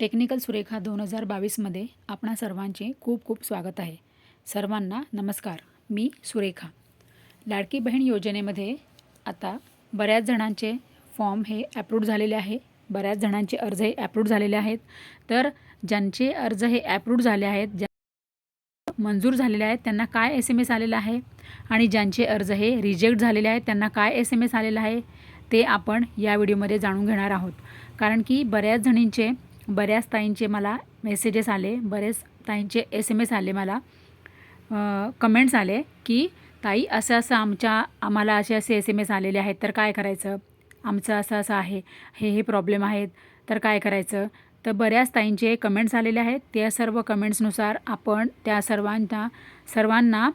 Technical Surekha दोन हजार बावीसमध्ये आपणा सर्वांचे खूप खूप स्वागत आहे. सर्वांना नमस्कार मी सुरेखा. लाडकी बहीण योजनेमध्ये आता बऱ्याच जणांचे फॉर्म हे ॲप्रूव्ह झालेले आहे. बऱ्याच जणांचे अर्ज हे ॲप्रूव्ह झालेले आहेत. तर ज्यांचे अर्ज हे ॲप्रूव्ह झाले आहेत ज्या मंजूर झालेले आहेत त्यांना काय एस एम एस आलेला आहे? आणि ज्यांचे अर्ज हे रिजेक्ट झालेले आहेत त्यांना काय एस एम एस आलेला आहे? ते आपण या व्हिडिओमध्ये जाणून घेणार आहोत. कारण की बऱ्याच जणींचे बऱ्याच ताईंचे मला मेसेजेस आले बरेच ताईंचे एस एम एस आले मला. कमेंट्स आले की ताई असं असं आमच्या आम्हाला असे असे एस एम एस आलेले आहेत तर काय करायचं? आमचं असं असं आहे हे हे प्रॉब्लेम आहेत तर काय करायचं? तर बऱ्याच ताईंचे कमेंट्स आलेले आहेत. त्या सर्व कमेंट्सनुसार आपण त्या सर्वांना सर्वांना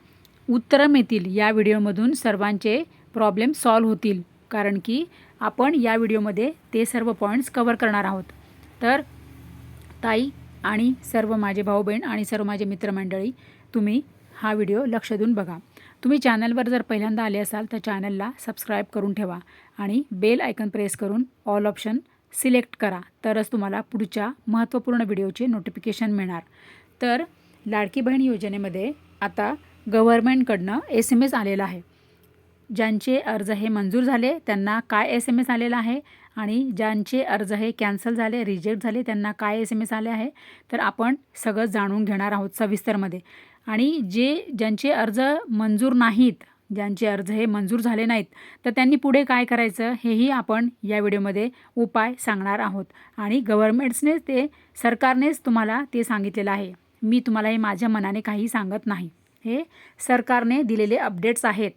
उत्तरं मिळतील या व्हिडिओमधून सर्वांचे प्रॉब्लेम सॉल्व होतील. कारण की आपण या व्हिडिओमध्ये ते सर्व पॉईंट्स कवर करणार आहोत. तर ताई आणि सर्व माझे भाऊ बहीण आणि सर्व माझे मित्रमंडळी तुम्ही हा व्हिडिओ लक्ष देऊन बघा. तुम्ही चॅनलवर जर पहिल्यांदा आले असाल तर चॅनलला सबस्क्राईब करून ठेवा आणि बेल आयकन प्रेस करून ऑल ऑप्शन सिलेक्ट करा तरच तुम्हाला पुढच्या महत्त्वपूर्ण व्हिडिओचे नोटिफिकेशन मिळणार. तर लाडकी बहीण योजनेमध्ये आता गव्हर्मेंटकडनं एस एम एस आलेला आहे. ज्यांचे अर्ज हे मंजूर झाले त्यांना काय एस एम एस आलेला आहे? आणि ज्यांचे अर्ज हे कॅन्सल झाले रिजेक्ट झाले त्यांना काय एस एम एस आले आहे? तर आपण सगळं जाणून घेणार आहोत सविस्तरमध्ये. आणि जे ज्यांचे अर्ज मंजूर नाहीत ज्यांचे अर्ज हे मंजूर झाले नाहीत तर त्यांनी पुढे काय करायचं हेही आपण या व्हिडिओमध्ये उपाय सांगणार आहोत. आणि गव्हर्मेंट्सनेच ते सरकारनेच तुम्हाला ते सांगितलेलं आहे. मी तुम्हाला हे माझ्या मनाने काही सांगत नाही. हे सरकारने दिलेले अपडेट्स आहेत.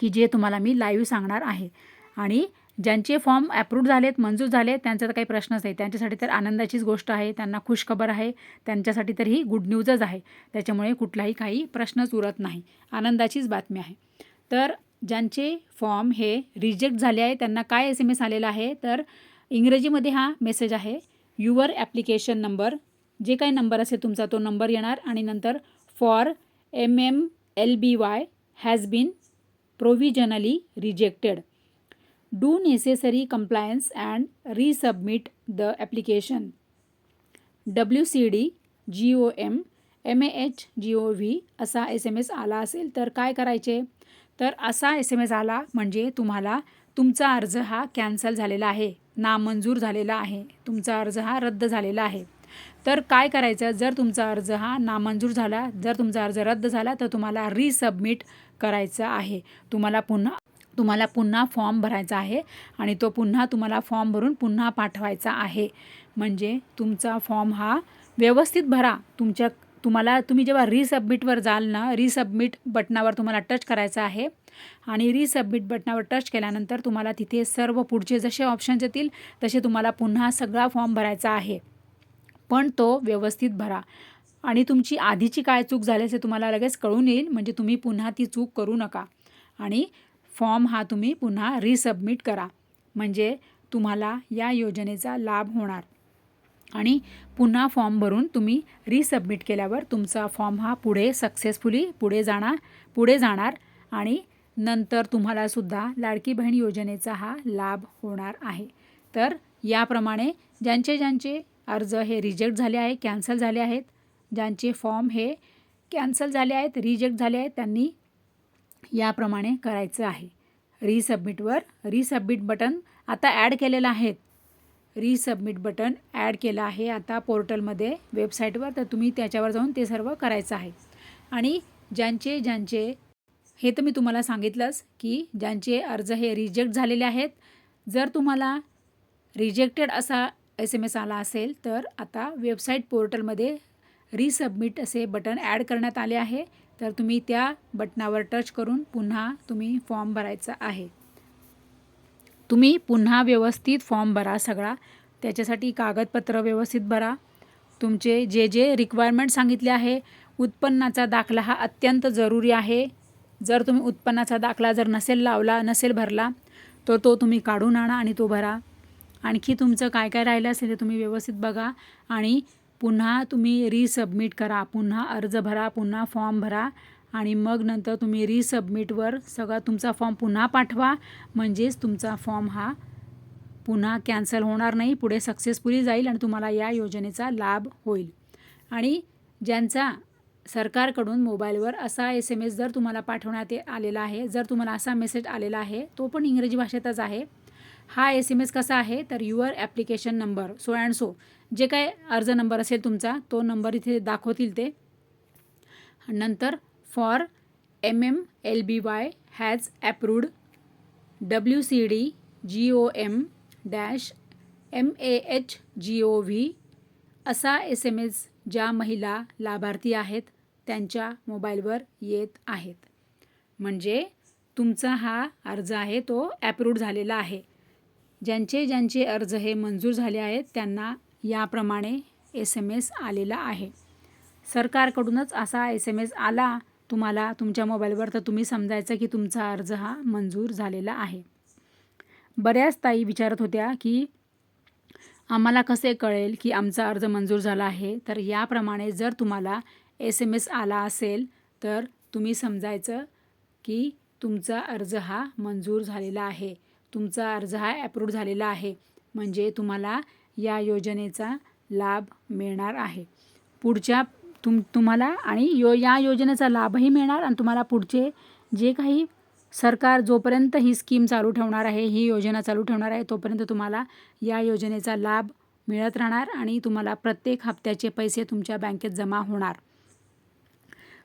की जे तुम्हाला मी लाईव्ह सांगणार आहे. आणि ज्यांचे फॉर्म ॲप्रूव्ह झालेत मंजूर झाले त्यांचा तर काही प्रश्नच नाही. त्यांच्यासाठी तर आनंदाचीच गोष्ट आहे. त्यांना खुशखबर आहे. त्यांच्यासाठी तर ही गुड न्यूजच आहे. त्याच्यामुळे कुठलाही काही प्रश्नच उरत नाही. आनंदाचीच बातमी आहे. तर ज्यांचे फॉर्म हे रिजेक्ट झाले आहे त्यांना काय एस एम एस आलेला आहे? तर इंग्रजीमध्ये हा मेसेज आहे. युअर ॲप्लिकेशन नंबर जे काही नंबर असेल तुमचा तो नंबर येणार. आणि नंतर for M M L B Y has been provisionally rejected do necessary compliance and resubmit the application W C D G O M M A H G O V असा S M S आला असेल तर काय करायचे? तर असा S M S आला म्हणजे तुम्हाला तुमचा अर्ज हा कॅन्सल झालेला आहे. नामंजूर झालेला आहे. तुमचा अर्ज हा रद्द झालेला आहे. तर काय करायचं? जर तुमचा अर्ज हा नामंजूर झाला जर तुमचा अर्ज रद्द झाला तर तुम्हाला रिसबमिट करायचं आहे. तुम्हाला पुन्हा तुम्हाला पुन्हा फॉर्म भरायचा आहे आणि तो पुन्हा तुम्हाला फॉर्म भरून पुन्हा पाठवायचा आहे. म्हणजे तुमचा फॉर्म हा व्यवस्थित भरा. तुमच्या तुम्हाला तुम्ही जेव्हा रिसबमिटवर जाल ना रिसबमिट बटनावर तुम्हाला टच करायचं आहे आणि रिसबमिट बटनावर टच केल्यानंतर तुम्हाला तिथे सर्व पुढचे जसे ऑप्शन्स येतील तसे तुम्हाला पुन्हा सगळा फॉर्म भरायचा आहे. पण तो व्यवस्थित भरा. आणि तुमची आधीची काय चूक झाली हे तुम्हाला लगेच कळून येईल म्हणजे तुम्ही पुन्हा ती चूक करू नका. आणि फॉर्म हा तुम्ही पुन्हा रिसबमिट करा. म्हणजे तुम्हाला या योजनेचा लाभ होणार. आणि पुन्हा फॉर्म भरून तुम्ही रिसबमिट केल्यावर तुमचा फॉर्म हा पुढे सक्सेसफुली पुढे जाणार पुढे जाणार आणि नंतर तुम्हालासुद्धा लाडकी बहीण योजनेचा हा लाभ होणार आहे. तर याप्रमाणे ज्यांचे ज्यांचे अर्ज हे रिजेक्ट झाले आहे कॅन्सल झाले आहेत. ज्यांचे फॉर्म हे कॅन्सल झाले आहेत रिजेक्ट झाले आहेत त्यांनी याप्रमाणे करायचं आहे. रिसबमिटवर रिसबमिट बटन आता ॲड केलेलं आहेत रिसबमिट बटन ॲड केलं आहे आता पोर्टलमध्ये वेबसाईटवर तर तुम्ही त्याच्यावर जाऊन ते सर्व करायचं आहे. आणि ज्यांचे ज्यांचे हे तर मी तुम्हाला सांगितलंच की ज्यांचे अर्ज हे रिजेक्ट झालेले आहेत. जर तुम्हाला रिजेक्टेड असा एस एम एस आला असेल तर आता वेबसाईट पोर्टलमध्ये रिसबमिट असे बटन ॲड करण्यात आले आहे. तर तुम्ही त्या बटनावर टच करून पुन्हा तुम्ही फॉर्म भरायचा आहे. तुम्ही पुन्हा व्यवस्थित फॉर्म भरा सगळा. त्याच्यासाठी कागदपत्र व्यवस्थित भरा. तुमचे जे जे रिक्वायरमेंट सांगितले आहे उत्पन्नाचा दाखला हा अत्यंत जरुरी आहे. जर तुम्ही उत्पन्नाचा दाखला जर नसेल लावला नसेल भरला तर तो तुम्ही काढून आणा आणि तो भरा. आणखी तुमचं काय काय राहिलं असेल ते तुम्ही व्यवस्थित बघा. आणि पुन्हा तुम्ही रिसबमिट करा. पुन्हा अर्ज भरा पुन्हा फॉर्म भरा. आणि मग नंतर तुम्ही रिसबमिटवर सगळा तुमचा फॉर्म पुन्हा पाठवा. म्हणजेच तुमचा फॉर्म हा पुन्हा कॅन्सल होणार नाही. पुढे सक्सेसफुली जाईल आणि तुम्हाला या योजनेचा लाभ होईल. आणि ज्यांचा सरकारकडून मोबाईलवर असा एस एम एस जर तुम्हाला पाठवण्यात ये- आलेला आहे जर तुम्हाला असा मेसेज आलेला आहे तो पण इंग्रजी भाषेतच आहे. हा एस एम एस कसा आहे तर your application number so and so जे काय अर्ज नंबर असेल तुमचा तो नंबर इथे दाखवतील ते. नंतर for M M L B Y has approved W C D G O M dash M A H G O V असा एस एम एस ज्या महिला लाभार्थी आहेत त्यांच्या मोबाईलवर येत आहेत. म्हणजे तुमचा हा अर्ज आहे तो ॲप्रूव्ड झालेला आहे. ज्यांचे ज्यांचे अर्ज हे मंजूर झाले आहेत त्यांना याप्रमाणे एस एम एस आलेला आहे. सरकारकडूनच असा एस एम एस आला. तुम्हाला तुमच्या मोबाईलवर तर तुम्ही समजायचं की तुमचा अर्ज हा मंजूर झालेला आहे. बऱ्याच ताई विचारत होत्या की आम्हाला कसे कळेल की आमचा अर्ज मंजूर झाला आहे? तर याप्रमाणे जर तुम्हाला एस एम एस आला असेल तर तुम्ही समजायचं की तुमचा अर्ज हा मंजूर झालेला आहे. तुमचा अर्ज हा ॲप्रूव्ह झालेला आहे. म्हणजे तुम्हाला या योजनेचा लाभ मिळणार आहे. पुढच्या तुम तुम्हाला आणि यो या योजनेचा लाभही मिळणार आणि तुम्हाला पुढचे जे काही सरकार जोपर्यंत ही स्कीम चालू ठेवणार आहे ही योजना चालू ठेवणार आहे तोपर्यंत तुम्हाला या योजनेचा लाभ मिळत राहणार आणि तुम्हाला प्रत्येक हप्त्याचे पैसे तुमच्या बँकेत जमा होणार.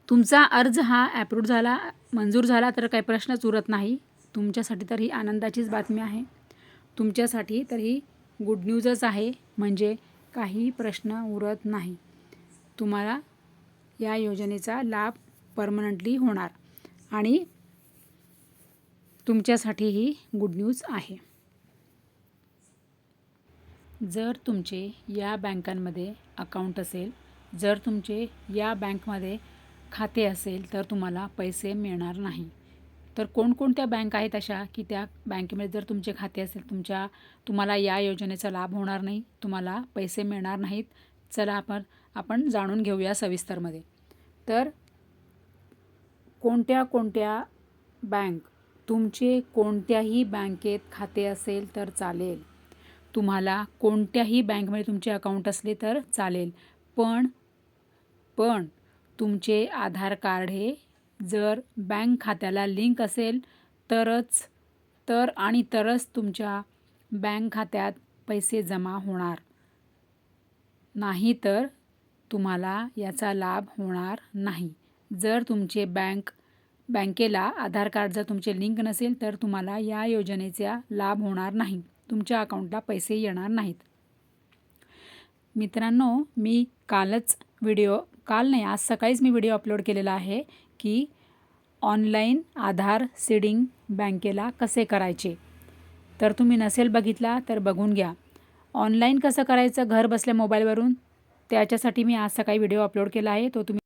तुमचा अर्ज हा ॲप्रूव्ह झाला मंजूर झाला तर काही प्रश्नच उरत नाही. तुमच्यासाठी तर ही आनंदाचीच बातमी आहे. तुमच्यासाठी तर ही गुड न्यूजच आहे. म्हणजे काही प्रश्न उरत नाही. तुम्हाला या योजनेचा लाभ परमनंटली होणार. आणि तुमच्यासाठी ही गुड न्यूज आहे. जर तुमचे या बँकांमध्ये अकाउंट असेल जर तुमचे या बँकमध्ये खाते असेल तर तुम्हाला पैसे मिळणार नाही. तर कोणकोणत्या बँक आहेत अशा की त्या बँकेमध्ये जर तुमचे खाते असेल तुमच्या तुम्हाला या योजनेचा लाभ होणार नाही तुम्हाला पैसे मिळणार नाहीत चला आपण आपण जाणून घेऊया सविस्तरमध्ये. तर कोणत्या कोणत्या बँक तुमचे कोणत्याही बँकेत खाते असेल तर चालेल. तुम्हाला कोणत्याही बँकमध्ये तुमचे अकाउंट असले तर चालेल. पण पण तुमचे आधार कार्ड हे जर बँक खात्याला लिंक असेल तरच तर आणि तरच तुमच्या बँक खात्यात पैसे जमा होणार. नाही तर तुम्हाला याचा लाभ होणार नाही. जर तुमचे बँक बँकेला आधार कार्ड जर तुमचे लिंक नसेल तर तुम्हाला या योजनेचा लाभ होणार नाही. तुमच्या अकाउंटला पैसे येणार नाहीत. मित्रांनो मी कालच व्हिडिओ काल नाही आज सकाळीच मी व्हिडिओ अपलोड केलेला आहे. की ऑनलाईन आधार सीडिंग बँकेला कसे करायचे? तर तुम्ही नसेल बघितला तर बघून घ्या. ऑनलाईन कसं करायचं? घर बसल्या मोबाईलवरून? त्याच्यासाठी मी आज सकाळी व्हिडिओ अपलोड केला आहे तो तुम्ही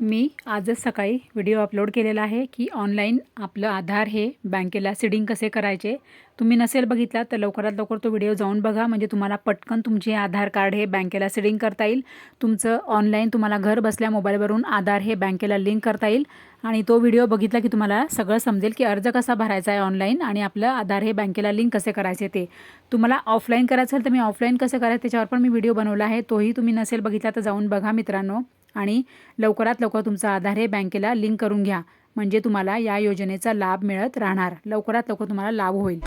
मी आजच सकाळी व्हिडिओ अपलोड केलेला आहे की ऑनलाईन आपलं आधार हे बँकेला सीडिंग कसे करायचे? तुम्ही नसेल बघितला तर लवकरात लवकर तो व्हिडिओ जाऊन बघा. म्हणजे तुम्हाला पटकन तुमचे आधार कार्ड हे बँकेला सीडिंग करता येईल. तुमचं ऑनलाईन तुम्हाला घर बसल्या मोबाईलवरून आधार हे बँकेला लिंक करता येईल. आणि तो व्हिडिओ बघितला की तुम्हाला सगळं समजेल की अर्ज कसा भरायचा आहे ऑनलाईन आणि आपलं आधार हे बँकेला लिंक कसे करायचे ते. तुम्हाला ऑफलाईन करायचं असेल तर मी ऑफलाईन कसं करायचं त्याच्यावर पण मी व्हिडिओ बनवला आहे. तोही तुम्ही नसेल बघितला तर जाऊन बघा मित्रांनो. आणि लवकरात लवकर तुमचा आधार हे बँकेला लिंक करून घ्या. म्हणजे तुम्हाला या योजनेचा लाभ मिळत राहणार. लवकरात लवकर तुम्हाला लाभ होईल.